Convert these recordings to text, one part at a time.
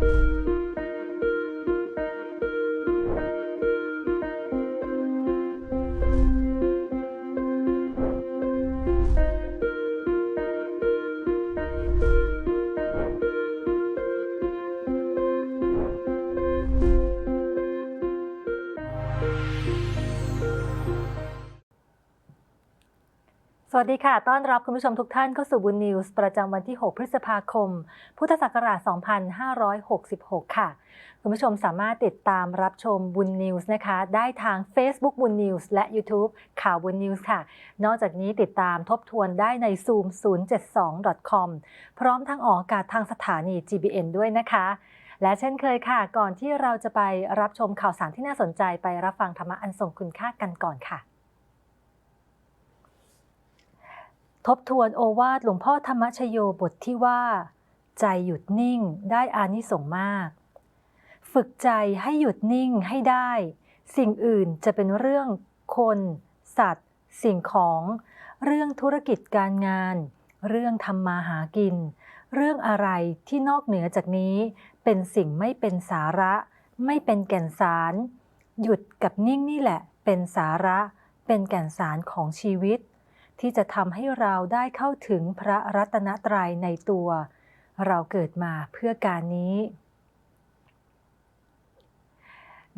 ส วัสดีค่ะ ต้อนรับคุณผู้ชมทุกท่านเข้าสู่บุญนิวส์ประจำวันที่ 6 พฤษภาคม พุทธศักราช 2566 ค่ะ คุณผู้ชมสามารถติดตามรับชมบุญนิวส์นะคะ ได้ทาง Facebook บุญนิวส์และ YouTube ข่าวบุญนิวส์ค่ะ นอกจากนี้ติดตามทบทวนได้ใน zoom 072 com พร้อมทั้งออกอากาศทางสถานี GBN ด้วยนะคะและเช่นเคยค่ะ ก่อนที่เราจะไปรับชมข่าวสารที่น่าสนใจไปรับฟังธรรมะอันทรงคุณค่ากันก่อนค่ะ ทบทวนโอวาทหลวงพ่อธรรมชโยบทที่ว่า ใจหยุดนิ่งได้อานิสงส์มาก ฝึกใจให้หยุดนิ่งให้ได้ สิ่งอื่นจะเป็นเรื่องคน สัตว์ สิ่งของ เรื่องธุรกิจการงาน เรื่องทำมาหากิน เรื่องอะไรที่นอกเหนือจากนี้ เป็นสิ่งไม่เป็นสาระ ไม่เป็นแก่นสาร หยุดกับนิ่งนี่แหละ เป็นสาระ เป็นแก่นสารของชีวิต ที่จะทำให้เราได้เข้าถึงพระรัตนตรัยในตัว เราเกิดมาเพื่อการนี้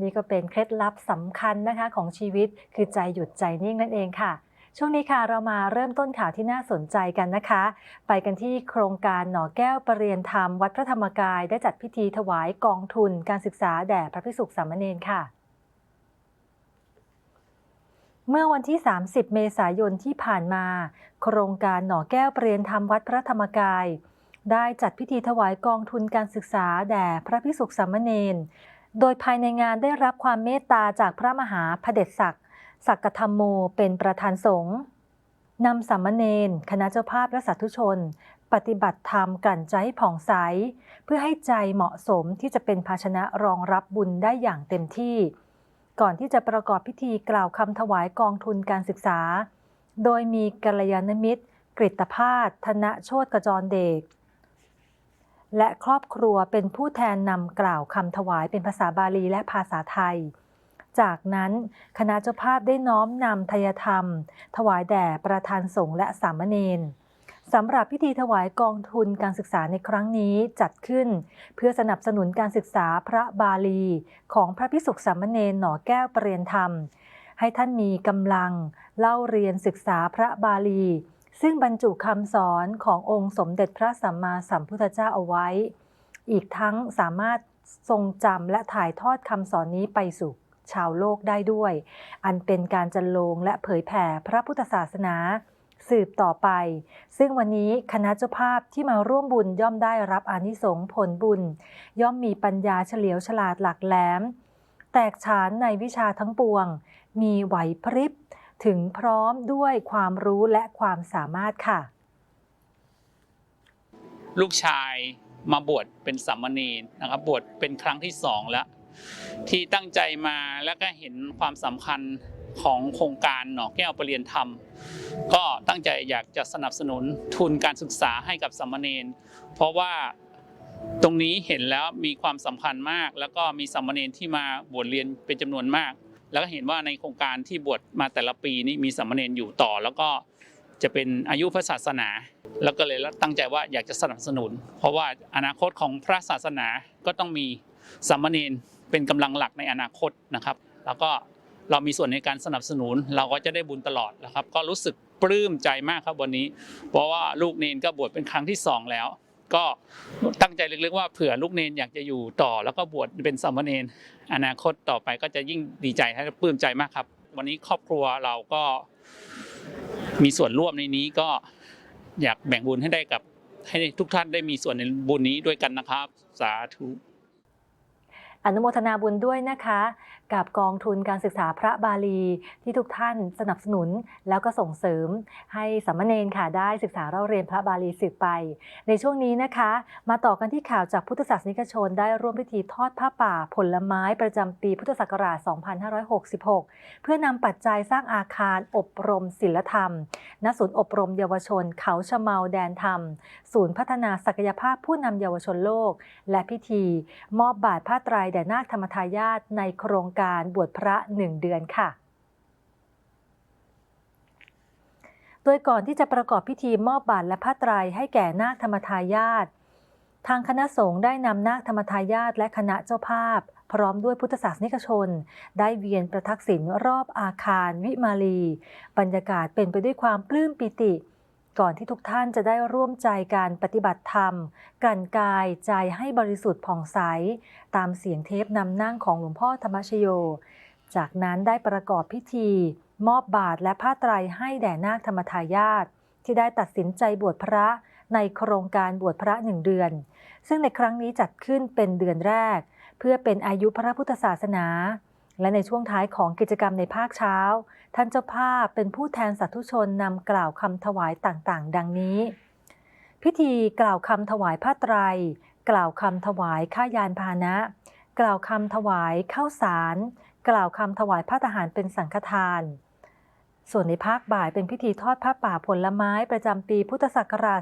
นี่ก็เป็นเคล็ดลับสำคัญนะคะของชีวิตคือใจหยุดใจนิ่งนั่นเองค่ะช่วงนี้ค่ะเรามาเริ่มต้นข่าวที่น่าสนใจกันนะคะ ไปกันที่โครงการหน่อแก้วประเรียนธรรม วัดพระธรรมกายได้จัดพิธีถวายกองทุนการศึกษาแด่พระภิกษุสามเณรค่ะ เมื่อวันที่ 30 เมษายนที่ผ่านมา โครงการหน่อแก้วเปรียนธรรมวัดพระธรรมกาย ได้จัดพิธีถวายกองทุนการศึกษาแด่พระภิกษุสามเณร โดยภายในงานได้รับความเมตตาจากพระมหาพเดชศักดิ์ศักธรรมโมเป็นประธานสงฆ์นำสามเณรคณะเจ้าภาพและสาธุชน ปฏิบัติธรรมกลั่นใจผ่องใส เพื่อให้ใจเหมาะสมที่จะเป็นภาชนะรองรับบุญได้อย่างเต็มที่ ก่อนที่จะประกอบพิธีกล่าวคำถวายกองทุนการศึกษา โดยมีกัลยาณมิตร กริตภาสธนโชตกระจรเดก และครอบครัวเป็นผู้แทนนำกล่าวคำถวายเป็นภาษาบาลีและภาษาไทย จากนั้นคณะเจ้าภาพได้น้อมนำทยธรรม ถวายแด่ประธานสงฆ์และสามเณร สำหรับพิธีถวายกองทุนการศึกษาในครั้งนี้จัดขึ้น เพื่อสนับสนุนการศึกษาพระบาลี ของพระพิสุขสามเณรหน่อแก้วปรเรียนธรรม ให้ท่านมีกำลังเล่าเรียนศึกษาพระบาลี ซึ่งบรรจุคำสอนขององค์สมเด็จพระสัมมาสัมพุทธเจ้าเอาไว้ อีกทั้งสามารถทรงจำและถ่ายทอดคำสอนนี้ไปสู่ชาวโลกได้ด้วย อันเป็นการจันลงและเผยแผ่พระพุทธศาสนา สืบต่อไป ซึ่งวันนี้คณะเจ้าภาพที่มาร่วมบุญย่อมได้รับอานิสงส์ผลบุญ ย่อมมีปัญญาเฉลียวฉลาดหลักแหลม แตกฉานในวิชาทั้งปวง มีไหวพริบ ถึงพร้อมด้วยความรู้และความสามารถค่ะ ลูกชายมาบวชเป็นสามเณรนะครับบวชเป็นครั้งที่สองแล้ว ที่ตั้งใจมาแล้วก็เห็นความสำคัญ ของโครงการหนอแก้วประเรียนธรรม ก็ตั้งใจอยากจะสนับสนุนทุนการศึกษาให้กับสามเณรเพราะว่าตรงนี้เห็นแล้วมีความสำคัญมาก แล้วก็มีสามเณรที่มาบวชเรียนเป็นจำนวนมาก แล้วก็เห็นว่าในโครงการที่บวชมาแต่ละปีนี้มีสามเณรอยู่ต่อ แล้วก็จะเป็นอายุพระศาสนา แล้วก็เลยตั้งใจว่าอยากจะสนับสนุน เพราะว่าอนาคตของพระศาสนาก็ต้องมีสามเณรเป็นกำลังหลักในอนาคตนะครับ แล้วก็ เรามีส่วนในการสนับสนุน เราก็จะได้บุญตลอดนะครับ ก็รู้สึกปลื้มใจมากครับวันนี้ เพราะว่าลูกเนนก็บวชเป็นครั้งที่สองแล้ว ก็ตั้งใจลึกๆว่าเผื่อลูกเนนอยากจะอยู่ต่อ แล้วก็บวชเป็นสามเณรอนาคตต่อไปก็จะยิ่งดีใจและปลื้มใจมากครับ วันนี้ครอบครัวเราก็มีส่วนร่วมในนี้ก็อยากแบ่งบุญให้ได้กับให้ทุกท่านได้มีส่วนในบุญนี้ด้วยกันนะครับ สาธุอนุโมทนาบุญด้วยนะคะ กับกองทุนการศึกษาพระบาลี ที่ทุกท่านสนับสนุนแล้วก็ส่งเสริม ให้สามเณรค่ะได้ศึกษาเล่าเรียนพระบาลีสืบไป ในช่วงนี้นะคะ มาต่อกันที่ข่าวจากพุทธศาสนิกชนได้ร่วมพิธีทอดผ้าป่าผลไม้ประจำปีพุทธศักราช 2566 เพื่อนำปัจจัยสร้างอาคารอบรมศิลธรรม ณ ศูนย์อบรมเยาวชน เขาชะเมาแดนธรรม ศูนย์พัฒนาศักยภาพผู้นำเยาวชนโลก และพิธี มอบบาทผ้าไตรแด่นาคธรรมทายาทในโครงการบวชพระหนึ่งเดือนค่ะ โดยก่อนที่จะประกอบพิธีมอบบาทและผ้าไตรให้แก่นาคธรรมทายาททางคณะสงฆ์ได้นำนาคธรรมทายาทและคณะเจ้าภาพ พร้อมด้วยพุทธศาสนิกชน ได้เวียนประทักษิณรอบอาคารวิมาลี บรรยากาศเป็นไปด้วยความปลื้มปิติ ก่อนที่ทุกท่านจะได้ร่วมใจการปฏิบัติธรรม กันกายใจให้บริสุทธิ์ผ่องใส ตามเสียงเทปนำนั่งของหลวงพ่อธรรมชโย จากนั้นได้ประกอบพิธี มอบบาทและผ้าไตรให้แด่นาคธรรมทายาทที่ได้ตัดสินใจบวชพระในโครงการบวชพระหนึ่งเดือน ซึ่งในครั้งนี้จัดขึ้นเป็นเดือนแรก เพื่อเป็นอายุพระพุทธศาสนา และในช่วงท้ายของกิจกรรมในภาคเช้า ท่านเจ้าภาพเป็นผู้แทนสาธุชนนำกล่าวคำถวายต่างๆ ดังนี้ พิธีกล่าวคำถวายผ้าไตร กล่าวคำถวายข้ายานพาหนะ กล่าวคำถวายข้าวสาร กล่าวคำถวายผ้าทหารเป็นสังฆทาน ส่วนในภาคบ่ายเป็นพิธีทอดผ้าป่าผลไม้ประจำปีพุทธศักราช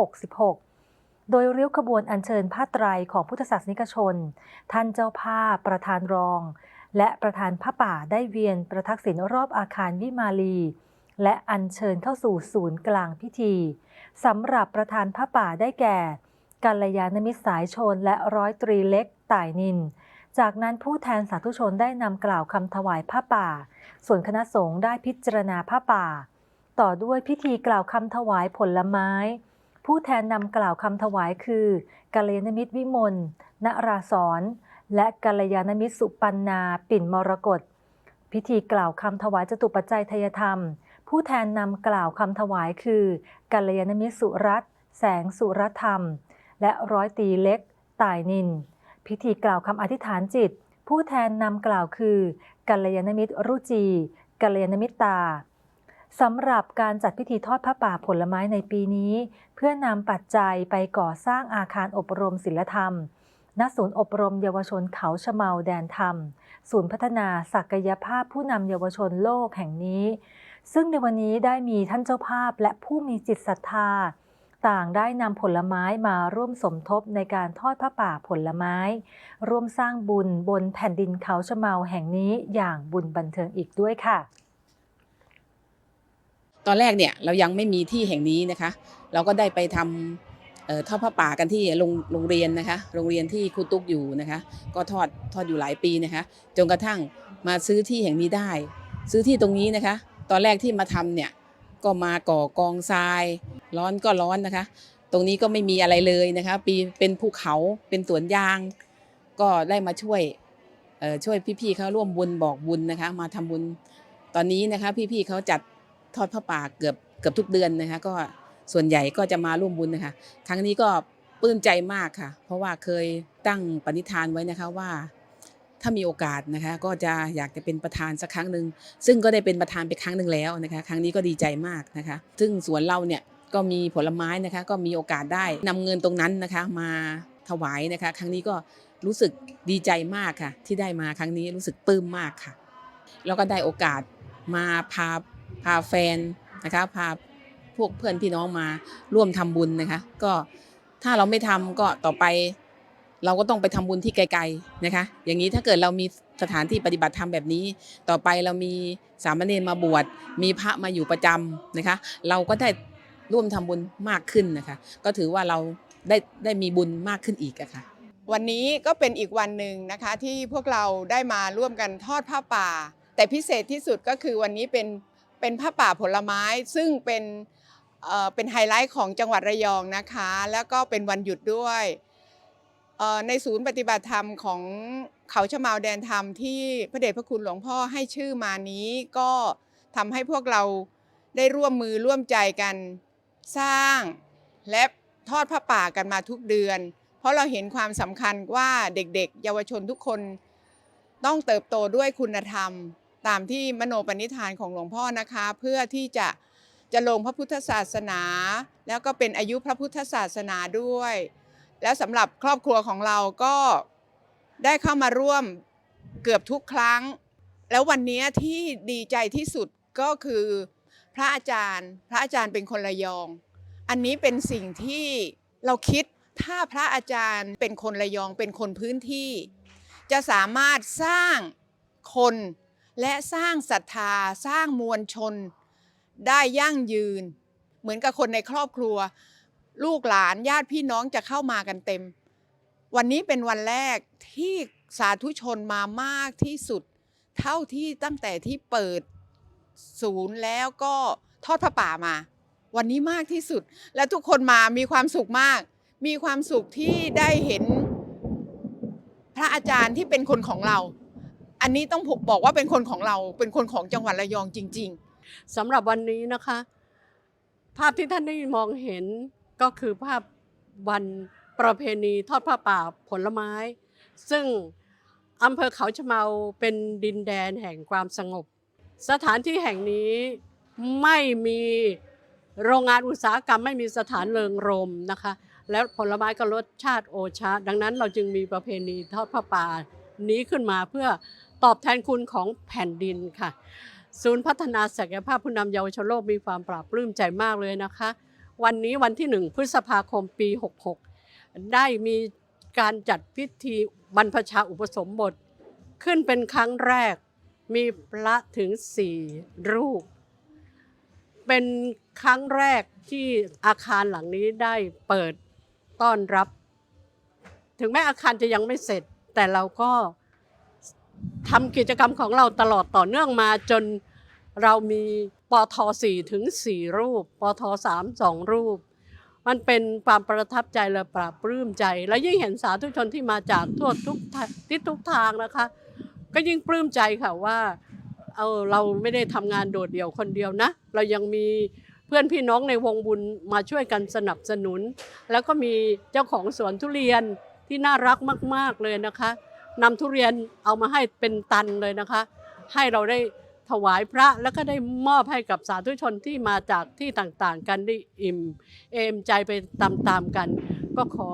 2566โดยเริ้วขบวนอัญเชิญผ้าไตรของพุทธศาสนิกชน ท่านเจ้าภาพประธานรอง และประธานผ้าป่าได้เวียนประทักษิณรอบอาคารวิมาลี และอัญเชิญเข้าสู่ศูนย์กลางพิธีสำหรับประธานผ้าป่าได้แก่กัลยาณมิตรสายชนและร้อยตรีเล็กต่ายนิน จากนั้นผู้แทนสาธุชนได้นำกล่าวคำถวายผ้าป่า ส่วนคณะสงฆ์ได้พิจารณาผ้าป่า ต่อด้วยพิธีกล่าวคำถวายผลไม้ ผู้แทนนำกล่าวคำถวายคือกัลยาณมิตรวิมลณราศร และกัลยาณมิตรสุปันนา ปิ่นมรกตพิธีกล่าวคำถวายจตุปัจจัยทยธรรม ผู้แทนนำกล่าวคำถวายคือ กัลยาณมิตรสุรัตแสงสุรธรรม และร้อยตีเล็กต่ายนิน พิธีกล่าวคำอธิษฐานจิต ผู้แทนนำกล่าวคือ กัลยาณมิตรรุจีกัลยาณมิตรตาสำหรับการจัดพิธีทอดผ้าป่าผลไม้ในปีนี้ เพื่อนำปัจจัยไปก่อสร้างอาคารอบรมศิลธรรม ณศูนย์อบรมเยาวชนเขาชะเมาแดนธรรม ศูนย์พัฒนาศักยภาพผู้นำเยาวชนโลกแห่งนี้ ซึ่งในวันนี้ได้มีท่านเจ้าภาพและผู้มีจิตศรัทธา ต่างได้นำผลไม้มาร่วมสมทบในการทอดผ้าป่าผลไม้ ร่วมสร้างบุญบนแผ่นดินเขาชะเมาแห่งนี้อย่างบุญบันเทิงอีกด้วยค่ะ ตอนแรกเนี่ยเรายังไม่มีที่แห่งนี้นะคะ เราก็ได้ไปทำ ทอดผ้าป่ากันที่โรงโรงเรียนนะคะ โรงเรียนที่ครูตุ๊กอยู่นะคะ ก็ทอดทอดอยู่หลายปีนะคะ จนกระทั่งมาซื้อที่แห่งนี้ได้ ซื้อที่ตรงนี้นะคะ ตอนแรกที่มาทำเนี่ยก็มาก่อกองทราย ร้อนก็ร้อนนะคะ ตรงนี้ก็ไม่มีอะไรเลยนะคะปีเป็นภูเขาเป็นสวนยาง ก็ได้มาช่วยช่วยพี่ๆเขาร่วมบุญบอกบุญนะคะ มาทำบุญตอนนี้นะคะ พี่ๆเขาจัดทอดผ้าป่าเกือบเกือบทุกเดือนนะคะ ก็ ส่วนใหญ่ก็จะมาร่วมบุญนะคะ ครั้งนี้ก็ปลื้มใจมากค่ะ เพราะว่าเคยตั้งปณิธานไว้นะคะว่า ถ้ามีโอกาสนะคะก็จะอยากจะเป็นประธานสักครั้งหนึ่งซึ่งก็ได้เป็นประธานไปครั้งหนึ่งแล้วนะคะ ครั้งนี้ก็ดีใจมากนะคะ ซึ่งสวนเราเนี่ยก็มีผลไม้นะคะ ก็มีโอกาสได้นำเงินตรงนั้นนะคะมาถวายนะคะ ครั้งนี้ก็รู้สึกดีใจมากค่ะ ที่ได้มาครั้งนี้รู้สึกปลื้มมากค่ะ แล้วก็ได้โอกาสมาพาพาแฟนนะคะพา วกเพื่อนพี่น้องมาร่วมทำบุญนะคะ ก็ถ้าเราไม่ทำก็ต่อไป เราก็ต้องไปทำบุญที่ไกลๆนะคะ อย่างนี้ถ้าเกิดเรามีสถานที่ปฏิบัติธรรมแบบนี้ ต่อไปเรามีสามเณรมาบวชมีพระมาอยู่ประจำนะคะ เราก็ได้ร่วมทำบุญมากขึ้นนะคะ ก็ถือว่าเราได้ได้มีบุญมากขึ้นอีกอะค่ะวันนี้ก็เป็นอีกวันหนึ่งนะคะที่พวกเราได้มาร่วมกันทอดผ้าป่า แต่พิเศษที่สุดก็คือวันนี้เป็นเป็นผ้าป่าผลไม้ซึ่งเป็น เป็นไฮไลท์ของจังหวัดระยองนะคะ แล้วก็เป็นวันหยุดด้วยในศูนย์ปฏิบัติธรรมของเขาชะเมาแดนธรรมที่พระเดชพระคุณหลวงพ่อให้ชื่อมานี้ก็ทำให้พวกเราได้ร่วมมือร่วมใจกันสร้างและทอดผ้าป่ากันมาทุกเดือน เพราะเราเห็นความสำคัญว่าเด็กๆ เยาวชนทุกคนต้องเติบโตด้วยคุณธรรม ตามที่มโนปณิธานของหลวงพ่อนะคะ เพื่อที่จะ จะลงพระพุทธศาสนา แล้วก็เป็นอายุพระพุทธศาสนาด้วย แล้วสำหรับครอบครัวของเราก็ได้เข้ามาร่วมเกือบทุกครั้ง แล้ววันนี้ที่ดีใจที่สุดก็คือพระอาจารย์ พระอาจารย์เป็นคนระยอง อันนี้เป็นสิ่งที่เราคิดถ้าพระอาจารย์เป็นคนระยองเป็นคนพื้นที่ จะสามารถสร้างคนและสร้างศรัทธาสร้างมวลชน ได้ยั่งยืน เหมือนกับคนในครอบครัว ลูกหลานญาติพี่น้องจะเข้ามากันเต็ม วันนี้เป็นวันแรกที่สาธุชนมามากที่สุด เท่าที่ตั้งแต่ที่เปิดศูนย์แล้วก็ทอดพระป่ามา วันนี้มากที่สุด และทุกคนมามีความสุขมาก มีความสุขที่ได้เห็นพระอาจารย์ที่เป็นคนของเรา อันนี้ต้องบอกว่าเป็นคนของเรา เป็นคนของจังหวัดระยองจริง ๆ สำหรับวันนี้นะคะ ภาพที่ท่านได้มองเห็นก็คือภาพวันประเพณีทอดผ้าป่าผลไม้ ซึ่งอำเภอเขาชะเมาเป็นดินแดนแห่งความสงบ สถานที่แห่งนี้ไม่มีโรงงานอุตสาหกรรมไม่มีสถานเริงรมนะคะ แล้วผลไม้ก็รสชาติโอชา ดังนั้นเราจึงมีประเพณีทอดผ้าป่านี้ขึ้นมาเพื่อตอบแทนคุณของแผ่นดินค่ะ ศูนย์พัฒนาศักยภาพผู้นำเยาวชนโลกมีความปราบปลื้มใจมากเลยนะคะ วันนี้วันที่ 1 พฤษภาคมปี 66 ได้มีการจัดพิธีบรรพชาอุปสมบท ขึ้นเป็นครั้งแรกมีพระถึง4รูป เป็นครั้งแรกที่อาคารหลังนี้ได้เปิดต้อนรับ ถึงแม้อาคารจะยังไม่เสร็จ แต่เราก็ทำกิจกรรมของเราตลอดต่อเนื่องมาจน เรามีปท4ถึง 4 รูป ปท3 2 รูป มันเป็นความประทับใจและปราบปลื้มใจ และยิ่งเห็นสาธุชนที่มาจากทั่วทุกทิศทุกทางนะคะ ก็ยิ่งปลื้มใจค่ะว่าเอาเราไม่ได้ทำงานโดดเดี่ยวคนเดียวนะ เรายังมีเพื่อนพี่น้องในวงบุญมาช่วยกันสนับสนุน แล้วก็มีเจ้าของสวนทุเรียนที่น่ารักมาก ๆเลยนะคะนำทุเรียนเอามาให้เป็นตันเลยนะคะ ให้เราได้ ถวายพระแล้วก็ได้มอบให้กับสาธุชนที่มาจากที่ต่างๆ กันได้อิ่ม เอมใจไปตามๆกัน ก็ขอ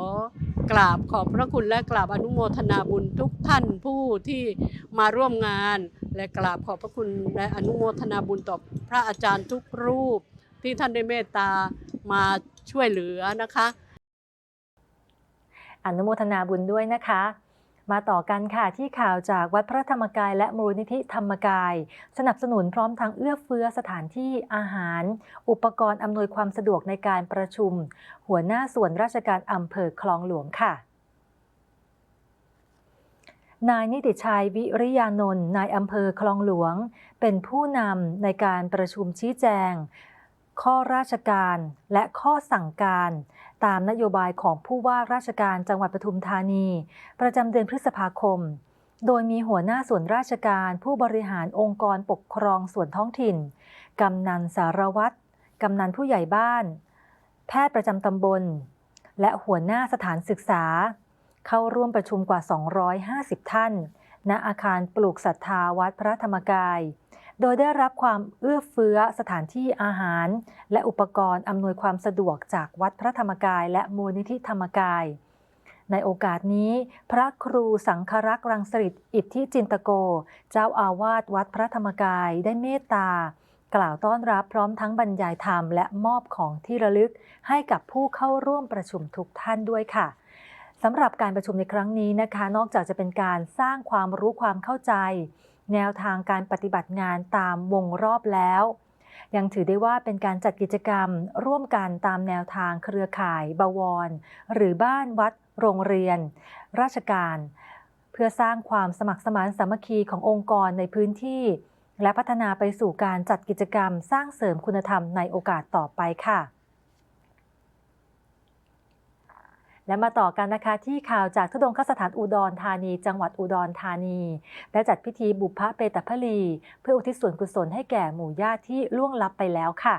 กราบขอบพระคุณและกราบอนุโมทนาบุญทุกท่านผู้ที่มาร่วมงาน และกราบขอบพระคุณและอนุโมทนาบุญต่อพระอาจารย์ทุกรูป ที่ท่านได้เมตตามาช่วยเหลือนะคะ อนุโมทนาบุญด้วยนะคะ มาต่อกันค่ะที่ข่าวจากวัดพระธรรมกายและมูลนิธิธรรมกาย สนับสนุนพร้อมทั้งเอื้อเฟื้อสถานที่อาหาร อุปกรณ์อำนวยความสะดวกในการประชุม หัวหน้าส่วนราชการอำเภอคลองหลวงค่ะนายนิติชัยวิริยานนท์นายอำเภอคลองหลวง เป็นผู้นำในการประชุมชี้แจง ข้อราชการและข้อสั่งการ ตามนโยบายของผู้ว่าราชการจังหวัดปทุมธานี ประจำเดือนพฤษภาคม โดยมีหัวหน้าส่วนราชการผู้บริหารองค์กรปกครองส่วนท้องถิ่น กำนันสารวัตรกำนันผู้ใหญ่บ้าน แพทย์ประจำตำบล และหัวหน้าสถานศึกษา เข้าร่วมประชุมกว่า 250 ท่าน ณอาคารปลูกศรัทธาวัดพระธรรมกาย โดยได้รับความเอื้อเฟื้อสถานที่อาหาร และอุปกรณ์อำนวยความสะดวกจากวัดพระธรรมกาย และมูลนิธิธรรมกาย ในโอกาสนี้ พระครูสังครักษ์รังสฤษดิ์อิทธิจินตโก เจ้าอาวาสวัดพระธรรมกายได้เมตตากล่าวต้อนรับพร้อมทั้งบรรยายธรรมและมอบของที่ระลึกให้กับผู้เข้าร่วมประชุมทุกท่านด้วยค่ะสำหรับการประชุมในครั้งนี้นะคะ นอกจากจะเป็นการสร้างความรู้ความเข้าใจ แนวทางการปฏิบัติงานตามวงรอบแล้ว ยังถือได้ว่าเป็นการจัดกิจกรรมร่วมกันตามแนวทางเครือข่ายบวร หรือบ้านวัด โรงเรียน ราชการ เพื่อสร้างความสมัครสมานสามัคคีขององค์กรในพื้นที่ และพัฒนาไปสู่การจัดกิจกรรมสร้างเสริมคุณธรรมในโอกาสต่อไปค่ะ และมาต่อกันนะคะที่ข่าวจากทุดงคสถานอุดรธานี จังหวัดอุดรธานี ได้จัดพิธีบุพเพเปตพลี เพื่ออุทิศส่วนกุศลให้แก่หมู่ญาติที่ล่วงลับไปแล้วค่ะ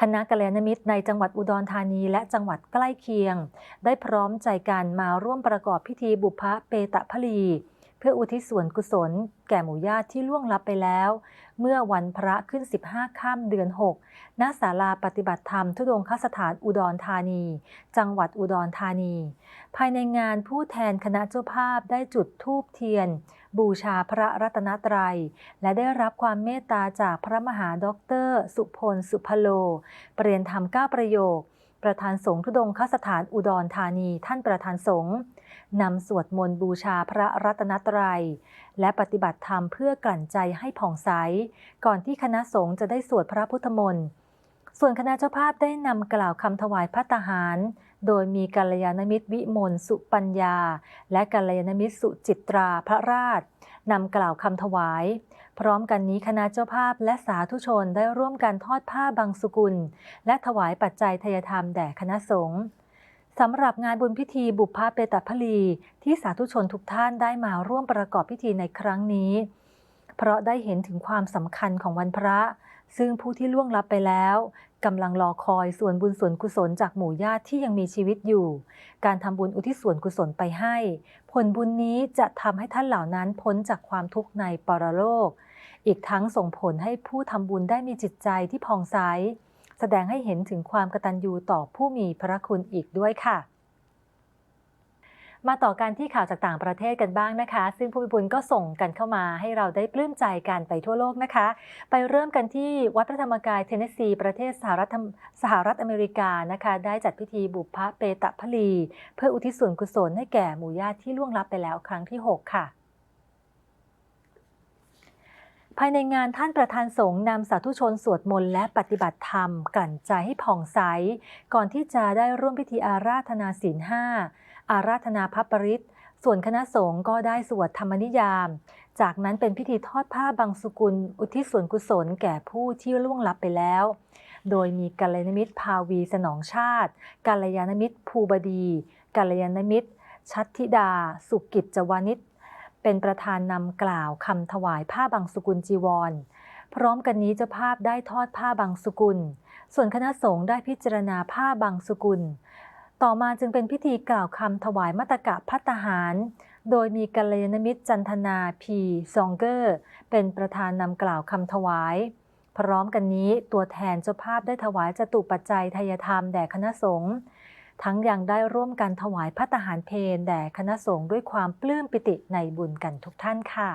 คณะกัลยาณมิตรในจังหวัดอุดรธานีและจังหวัดใกล้เคียง ได้พร้อมใจกันมาร่วมประกอบพิธีบุพเปตะพลี เพื่ออุทิศส่วนกุศล แก่หมู่ญาติที่ล่วงลับไปแล้ว เมื่อวันพระขึ้น 15ค่ำเดือน 6 ณ ศาลาปฏิบัติธรรมทุดงคสถานอุดรธานี จังหวัดอุดรธานี ภายในงานผู้แทนคณะเจ้าภาพได้จุดธูปเทียน บูชาพระรัตนตรัย และได้รับความเมตตาจากพระมหาด็อกเตอร์ สุพล สุพโล เปลี่ยนธรรมก้าประโยค ประธานสงฆ์ทุดงคสถานอุดรธานี ท่านประธานสงฆ์ นำสวดมนต์บูชาพระรัตนตรัย และปฏิบัติธรรมเพื่อกลั่นใจให้ผ่องใส ก่อนที่คณะสงฆ์จะได้สวดพระพุทธมนต์ ส่วนคณะเจ้าภาพได้นำกล่าวคำถวายพระตาหาร โดยมีกัลยาณมิตรวิมลสุปัญญา และกัลยาณมิตรสุจิตราพระราชนำกล่าวคำถวายพร้อมกันนี้คณะเจ้าภาพและสาธุชนได้ร่วมกันทอดผ้าบางสุกุล และถวายปัจจัยทยธรรมแด่คณะสงฆ์ สำหรับงานบุญพิธีบุพพาเปตพลี ที่สาธุชนทุกท่านได้มาร่วมประกอบพิธีในครั้งนี้ เพราะได้เห็นถึงความสำคัญของวันพระ ซึ่งผู้ที่ล่วงลับไปแล้วกำลังรอคอยส่วนบุญส่วนกุศลจากหมู่ญาติที่ยังมีชีวิตอยู่ การทำบุญอุทิศส่วนกุศลไปให้ ผลบุญนี้จะทำให้ท่านเหล่านั้นพ้นจากความทุกข์ในปรโลก อีกทั้งส่งผลให้ผู้ทำบุญได้มีจิตใจที่ผ่องใส แสดงให้เห็นถึงความกตัญญูต่อผู้มีพระคุณอีกด้วยค่ะมาต่อกันที่ข่าวจากต่างประเทศกันบ้างนะคะ ซึ่งผู้มีบุญก็ส่งกันเข้ามาให้เราได้ปลื้มใจกันไปทั่วโลกนะคะ ไปเริ่มกันที่วัดพระธรรมกายเทนเนสซีประเทศสหรัฐสหรัฐอเมริกานะคะ ได้จัดพิธีบุพพเปตะพลี เพื่ออุทิศส่วนกุศลให้แก่หมู่ญาติที่ล่วงลับไปแล้วครั้งที่ 6 ค่ะ ภายในงานท่านประธานสงฆ์นำสาธุชนสวดมนต์และปฏิบัติธรรม กลั่นใจให้ผ่องใส ก่อนที่จะได้ร่วมพิธีอาราธนาศีลห้าอาราธนาพระปริตส่วนคณะสงฆ์ก็ได้สวดธรรมนิยาม จากนั้นเป็นพิธีทอดผ้าบางสุกุล อุทิศส่วนกุศลแก่ผู้ที่ล่วงลับไปแล้ว โดยมีกัลยาณมิตรภาวีสนองชาติกัลยาณมิตรภูบดีกัลยาณมิตรชัตธิดา สุกิจจวานิช เป็นประธานนำกล่าวคำถวายผ้าบางสุกุลจีวร พร้อมกันนี้เจ้าภาพได้ทอดผ้าบางสุกุล ส่วนคณะสงฆ์ได้พิจารณาผ้าบางสุกุล ต่อมาจึงเป็นพิธีกล่าวคำถวายมัตตกะพัตตาหาร โดยมีกัลยาณมิตรจันทนาพีซองเกอร์ เป็นประธานนำกล่าวคำถวาย พร้อมกันนี้ตัวแทนเจ้าภาพได้ถวายจตุปัจจัยทายธรรมแด่คณะสงฆ์ ทั้งยังได้ร่วมกันถวายพัตตหารเพลแด่คณะสงฆ์ด้วยความปลื้มปิติในบุญกันทุกท่านค่ะ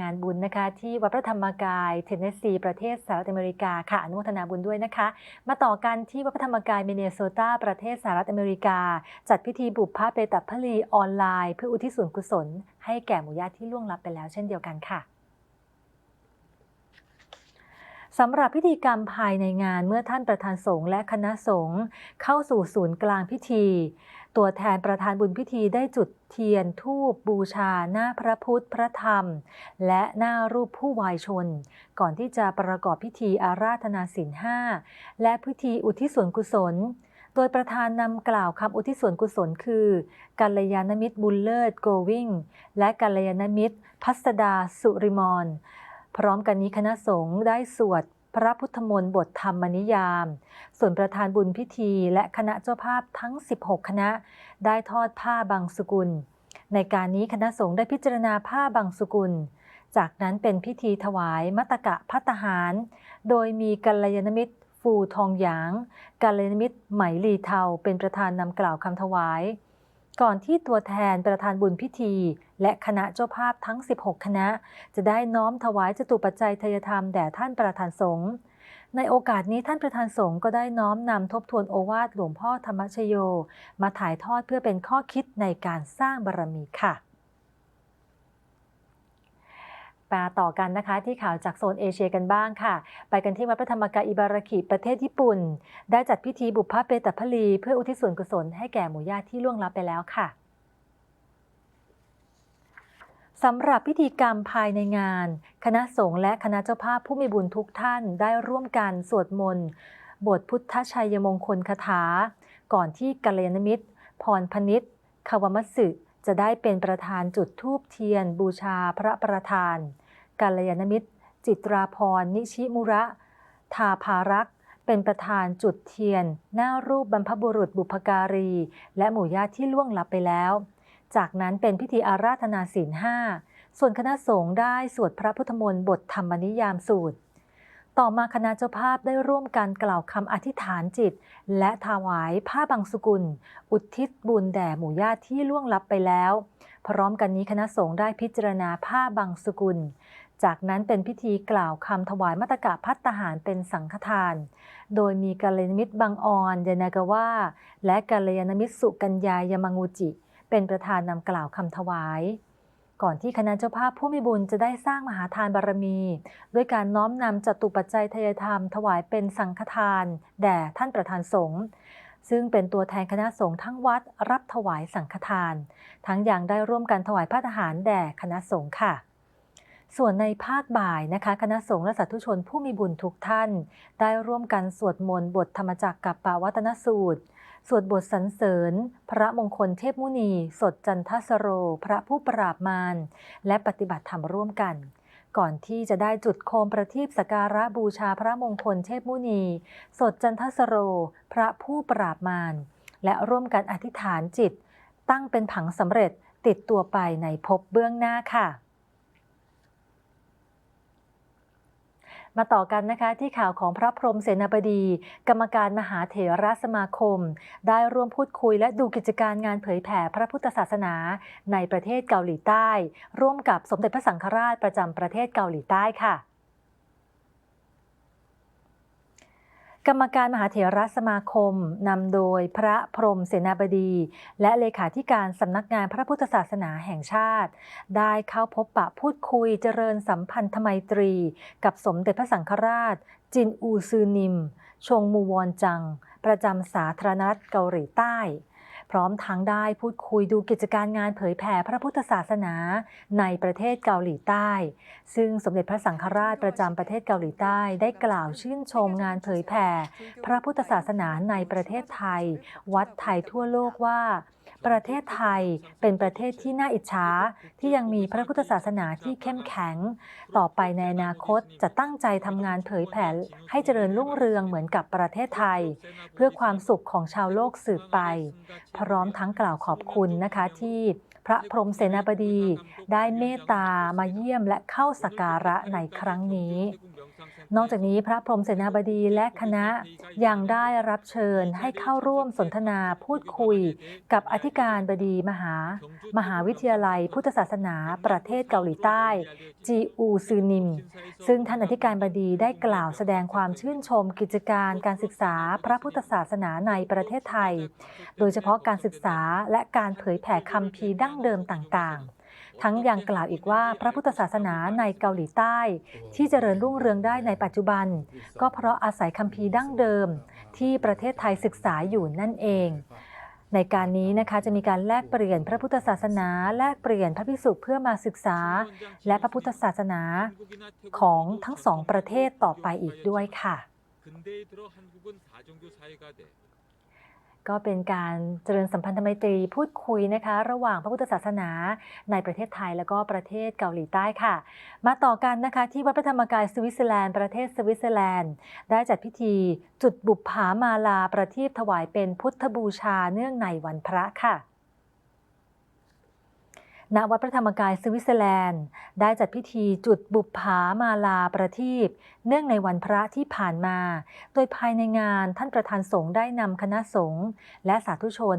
งานบุญนะคะที่วัดพระธรรมกายเทนเนสซีประเทศสหรัฐอเมริกาค่ะอนุโมทนาบุญด้วยนะคะ มาต่อกันที่วัดพระธรรมกายมินเนโซตาประเทศสหรัฐอเมริกา จัดพิธีบุพพาเปตพลีออนไลน์ เพื่ออุทิศส่วนกุศล ให้แก่หมู่ญาติที่ล่วงลับไปแล้วเช่นเดียวกันค่ะ สำหรับพิธีกรรมภายในงานเมื่อท่านประธานสงฆ์และคณะสงฆ์เข้าสู่ศูนย์กลางพิธี ตัวแทนประธานบุญพิธีได้จุดเทียนทูบบูชาหน้าพระพุทธพระธรรม และหน้ารูปผู้วายชน ก่อนที่จะประกอบพิธีอาราธนาศีลห้าและพิธีอุทิศส่วนกุศลโดยประธานนำกล่าวคำอุทิศส่วนกุศลคือกัลยาณมิตรบุญเลิศโกวิ่ง และกัลยาณมิตรพัสดาสุริมร พร้อมกันนี้คณะสงฆ์ได้สวดพระพุทธมนต์บทธรรมนิยาม ส่วนประธานบุญพิธีและคณะเจ้าภาพทั้ง 16 คณะ ได้ทอดผ้าบางสุกุล ในการนี้คณะสงฆ์ได้พิจารณาผ้าบางสุกุล จากนั้นเป็นพิธีถวายมัตตกะพัตตาหาร โดยมีกัลยาณมิตร ฟูทองหยาง กัลยาณมิตรไหมลีเทาเป็นประธานนำกล่าวคำถวาย ก่อนที่ตัวแทนประธานบุญพิธี และคณะเจ้าภาพทั้ง 16 คณะ จะได้น้อมถวายจตุปัจจัยทยธรรมแด่ท่านประธานสงฆ์ในโอกาสนี้ท่านประธานสงฆ์ก็ได้น้อมนำทบทวนโอวาทหลวงพ่อธรรมชโย มาถ่ายทอดเพื่อเป็นข้อคิดในการสร้างบารมีค่ะมาต่อกันนะคะที่ข่าวจากโซนเอเชียกันบ้างค่ะ ไปกันที่วัดพระธรรมกายอิบาราคิประเทศญี่ปุ่น ได้จัดพิธีบุพพเปตพลี เพื่ออุทิศส่วนกุศลให้แก่หมู่ญาติที่ล่วงลับไปแล้วค่ะ สำหรับพิธีกรรมภายในงาน คณะสงฆ์และคณะเจ้าภาพผู้มีบุญทุกท่านได้ร่วมกันสวดมนต์บทพุทธชัยมงคลคาถา ก่อนที่กัลยาณมิตร พรพนิษฐ์คาวมัตสึจะได้เป็นประธานจุดธูปเทียน บูชาพระประธานกัลยาณมิตร จิตราพรนิชิมุระ ทาภารักษ์เป็นประธานจุดเทียน หน้ารูปบรรพบุรุษบุพการี และหมู่ญาติที่ล่วงลับไปแล้ว จากนั้นเป็นพิธีอาราธนาศีลห้าส่วนคณะสงฆ์ได้สวดพระพุทธมนต์บทธรรมนิยามสูตร ต่อมาคณะเจ้าภาพได้ร่วมกันกล่าวคำอธิษฐานจิต และถวายผ้าบังสุกุล อุทิศบุญแด่หมู่ญาติที่ล่วงลับไปแล้ว พร้อมกันนี้คณะสงฆ์ได้พิจารณาผ้าบังสุกุล จากนั้นเป็นพิธีกล่าวคำถวายมัตตกะพัตตาหารเป็นสังฆทาน โดยมีกัลยาณมิตรบางออนยานากาวาและกัลยาณมิตรสุกัญญายามังูจิ เป็นประธานนำกล่าวคำถวาย ก่อนที่คณะเจ้าภาพผู้มีบุญจะได้สร้างมหาทานบารมี ด้วยการน้อมนำจตุปัจจัยทยธรรม ถวายเป็นสังฆทาน แด่ท่านประธานสงฆ์ซึ่งเป็นตัวแทนคณะสงฆ์ทั้งวัดรับถวายสังฆทาน ทั้งอยังได้ร่วมกันถวายพระทหารแด่คณะสงฆ์ค่ะ ส่วนในภาคบ่ายนะคะ คณะสงฆ์และสาธุชนผู้มีบุญทุกท่าน ได้ร่วมกันสวดมนต์บทธรรมจักรกับปาวัตนสูตร สวดบทสรรเสริญ พระมงคลเทพมุนี สดจันทสโร พระผู้ปราบมาร และปฏิบัติธรรมร่วมกัน ก่อนที่จะได้จุดโคมประทีปสกการะบูชาพระมงคลเทพมุนี สดจันทสโร พระผู้ปราบมาร และร่วมกันอธิษฐานจิต ตั้งเป็นผังสำเร็จติดตัวไปในภพเบื้องหน้าค่ะ มาต่อกันนะคะที่ข่าวของพระพรหมเสนาบดี กรรมการมหาเถรสมาคม ได้ร่วมพูดคุยและดูกิจการงานเผยแผ่พระพุทธศาสนา ในประเทศเกาหลีใต้ ร่วมกับสมเด็จพระสังฆราชประจำประเทศเกาหลีใต้ค่ะ กรรมการมหาเถรสมาคมนำโดยพระพรมเสนาบดี และเลขาธิการสำนักงานพระพุทธศาสนาแห่งชาติ ได้เข้าพบปะพูดคุยเจริญสัมพันธไมตรี กับสมเด็จพระสังฆราช จินอูซือนิม ชงมูวอนจัง ประจำสาธารณรัฐเกาหลีใต้ พร้อมทั้งได้พูดคุยดูกิจการงานเผยแผ่พระพุทธศาสนาในประเทศเกาหลีใต้ ซึ่งสมเด็จพระสังฆราชประจำประเทศเกาหลีใต้ได้กล่าวชื่นชมงานเผยแผ่พระพุทธศาสนาในประเทศไทย วัดไทยทั่วโลกว่า ประเทศไทยเป็นประเทศที่น่าอิจฉาที่ยังมีพระพุทธศาสนาที่เข้มแข็ง ต่อไปในอนาคตจะตั้งใจทำงานเผยแผ่ให้เจริญรุ่งเรืองเหมือนกับประเทศไทย เพื่อความสุขของชาวโลกสืบไป พร้อมทั้งกล่าวขอบคุณนะคะที่พระพรหมเสนาบดีได้เมตตามาเยี่ยมและเข้าสักการะในครั้งนี้ นอกจากนี้พระพรหมเสนาบดีและคณะยังได้รับเชิญให้เข้าร่วมสนทนาพูดคุย กับอธิการบดีมหา มหาวิทยาลัย พุทธศาสนาประเทศเกาหลีใต้ จีอูซือนิม ซึ่งท่านอธิการบดีได้กล่าวแสดงความชื่นชมกิจการการศึกษาพระพุทธศาสนาในประเทศไทย โดยเฉพาะการศึกษาและการเผยแผ่คำพีดั้งเดิมต่างๆ ทั้งยังกล่าวอีกว่าพระพุทธศาสนาในเกาหลีใต้ ที่เจริญรุ่งเรืองได้ในปัจจุบัน ก็เพราะอาศัยคำพีร์ดั้งเดิม ที่ประเทศไทยศึกษาอยู่นั่นเอง ในการนี้นะคะจะมีการแลกเปลี่ยนพระพุทธศาสนาแลกเปลี่ยนพระภิกษุเพื่อมาศึกษา และพระพุทธศาสนาของทั้งสองประเทศต่อไปอีกด้วยค่ะ ก็เป็นการเจริญสัมพันธไมตรีพูดคุยนะคะ ระหว่างพระพุทธศาสนาในประเทศไทยและก็ประเทศเกาหลีใต้ค่ะ มาต่อกันนะคะที่วัดพระธรรมกายสวิตเซอร์แลนด์ประเทศสวิตเซอร์แลนด์ ได้จัดพิธีจุดบุปผามาลาประทีปถวายเป็นพุทธบูชาเนื่องในวันพระค่ะ ณวัดพระธรรมกายสวิตเซอร์แลนด์ ได้จัดพิธีจุดบุปผามาลาประทีปเนื่องในวันพระที่ผ่านมา โดยภายในงานท่านประธานสงฆ์ได้นำคณะสงฆ์และสาธุชน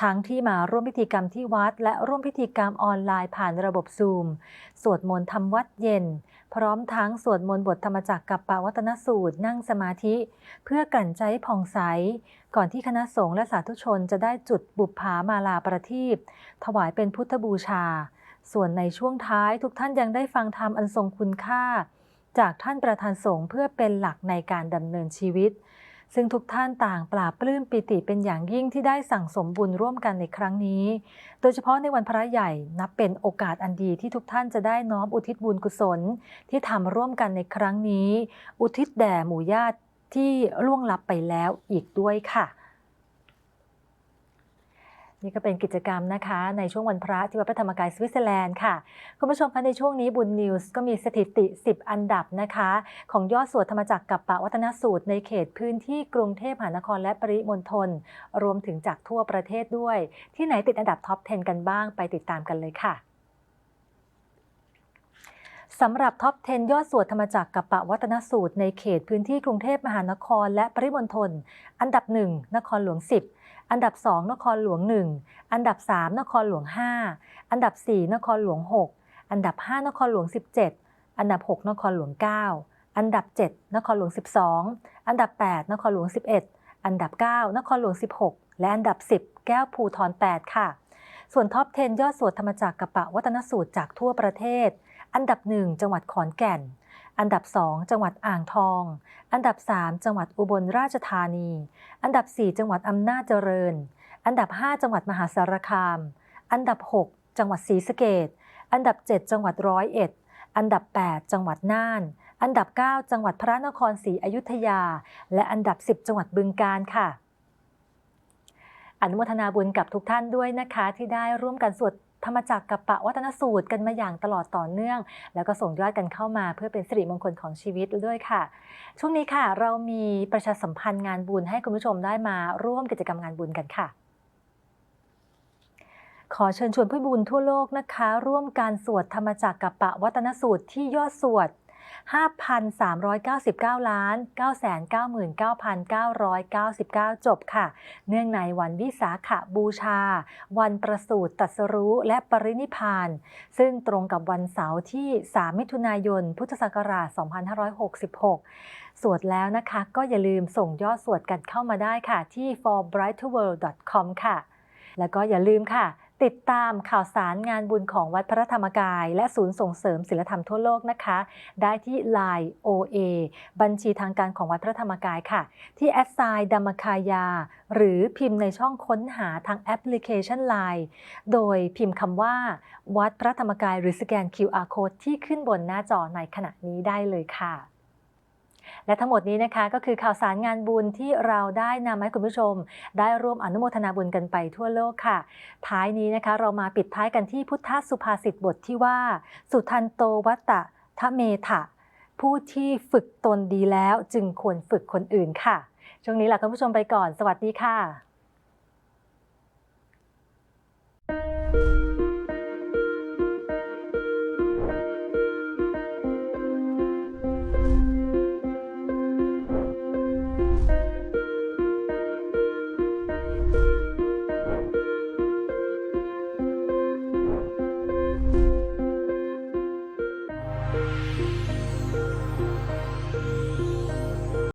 ทั้งที่มาร่วมพิธีกรรมที่วัด และร่วมพิธีกรรมออนไลน์ผ่านระบบซูม สวดมนต์ทำวัดเย็น พร้อมทั้งสวดมนต์บทธรรมจักรกับปวัตนสูตรนั่งสมาธิ เพื่อกลั่นใจใผ่องใส ก่อนที่คณะสงฆ์และสาธุชนจะได้จุดบุปผามาลาประทีปถวายเป็นพุทธบูชา ส่วนในช่วงท้ายทุกท่านยังได้ฟังธรรมอันทรงคุณค่า จากท่านประธานสงฆ์เพื่อเป็นหลักในการดำเนินชีวิต ซึ่งทุกท่านต่างปราบปลื้มปิติเป็นอย่างยิ่งที่ได้สั่งสมบุญร่วมกันในครั้งนี้ โดยเฉพาะในวันพระใหญ่นับเป็นโอกาสอันดีที่ทุกท่านจะได้น้อมอุทิศบุญกุศล ที่ทำร่วมกันในครั้งนี้ อุทิศแด่หมู่ญาติที่ล่วงลับไปแล้วอีกด้วยค่ะ นี่ก็เป็นกิจกรรมนะคะ ในช่วงวันพระที่วัดพระธรรมกายสวิตเซอร์แลนด์ค่ะ คุณผู้ชมคะในช่วงนี้บุญนิวส์ก็มีสถิติ 10 อันดับนะคะ ของยอดสวดธรรมจักรกับปะวัฒนสูตรในเขตพื้นที่กรุงเทพมหานครและปริมณฑลรวมถึงจากทั่วประเทศด้วย ที่ไหนติดอันดับท็อป 10 กันบ้างไปติดตามกันเลยค่ะสำหรับท็อป 10 ยอดสวดธรรมจักรกับปะวัฒนสูตรในเขตพื้นที่กรุงเทพมหานครและปริมณฑลอันดับ 1 นครหลวง 10 อันดับ 2 นครหลวง 1 อันดับ 3 นครหลวง 5 อันดับ 4 นครหลวง 6 อันดับ 5 นครหลวง 17 อันดับ 6 นครหลวง 9 อันดับ 7 นครหลวง 12 อันดับ 8 นครหลวง 11 อันดับ 9 นครหลวง 16 และอันดับ 10 แก้วภูทร8ค่ะ ส่วนท็อป 10 ยอดสวดธรรมจักรกับปะวัฒนสูตรจากทั่วประเทศ อันดับ 1 จังหวัดขอนแก่น อันดับ 2 จังหวัดอ่างทอง อันดับ 3 จังหวัดอุบลราชธานี อันดับ 4 จังหวัดอำนาจเจริญ อันดับ 5 จังหวัดมหาสารคาม อันดับ 6 จังหวัดศรีสะเกดอันดับ 7 จังหวัดร้อยเอ็ด อันดับ 8 จังหวัดน่าน อันดับ 9 จังหวัดพระนครศรีอยุธยา และอันดับ 10 จังหวัดบึงกาฬค่ะอนุโมทนาบุญกับทุกท่านด้วยนะคะที่ได้ร่วมกันสวด ธรรมจักรกับปะวัฒนสูตรกันมาอย่างตลอดต่อเนื่อง แล้วก็ส่งยอดกันเข้ามาเพื่อเป็นสิริมงคลของชีวิตด้วยค่ะ ช่วงนี้ค่ะ เรามีประชาสัมพันธ์งานบุญให้คุณผู้ชมได้มาร่วมกิจกรรมงานบุญกันค่ะขอเชิญชวนผู้บุญทั่วโลกนะคะ ร่วมการสวดธรรมจักรกับปะวัฒนสูตรที่ยอดสวด 5,399 ล้าน 999,999 จบค่ะ เนื่องในวันวิสาขบูชา วันประสูติตรัสรู้และปรินิพาน ซึ่งตรงกับวันเสาร์ที่ 3 มิถุนายน พุทธศักราช 2566สวดแล้วนะคะก็อย่าลืมส่งยอดสวดกันเข้ามาได้ค่ะที่ forbrightworld.com ค่ะ แล้วก็อย่าลืมค่ะ ติดตามข่าวสารงานบุญของวัดพระธรรมกาย และศูนย์ส่งเสริมศิลธรรมทั่วโลกนะคะ ได้ที่ Line OA บัญชีทางการของวัดพระธรรมกายค่ะ ที่แอดไซน์ดัมมคายา หรือพิมพ์ในช่องค้นหาทางแอปพลิเคชัน Line โดยพิมพ์คำว่า วัดพระธรรมกายหรือสแกน QR Code ที่ขึ้นบนหน้าจอในขณะนี้ได้เลยค่ะ และทั้งหมดนี้นะคะก็คือข่าวสารงานบุญที่เราได้นำให้คุณผู้ชม ได้ร่วมอนุโมทนาบุญกันไปทั่วโลกค่ะ ท้ายนี้นะคะเรามาปิดท้ายกันที่พุทธสุภาษิตบทที่ว่า สุทันโตวัตตะทะเมถะผู้ที่ฝึกตนดีแล้วจึงควรฝึกคนอื่นค่ะ ช่วงนี้ลาคุณผู้ชมไปก่อน สวัสดีค่ะ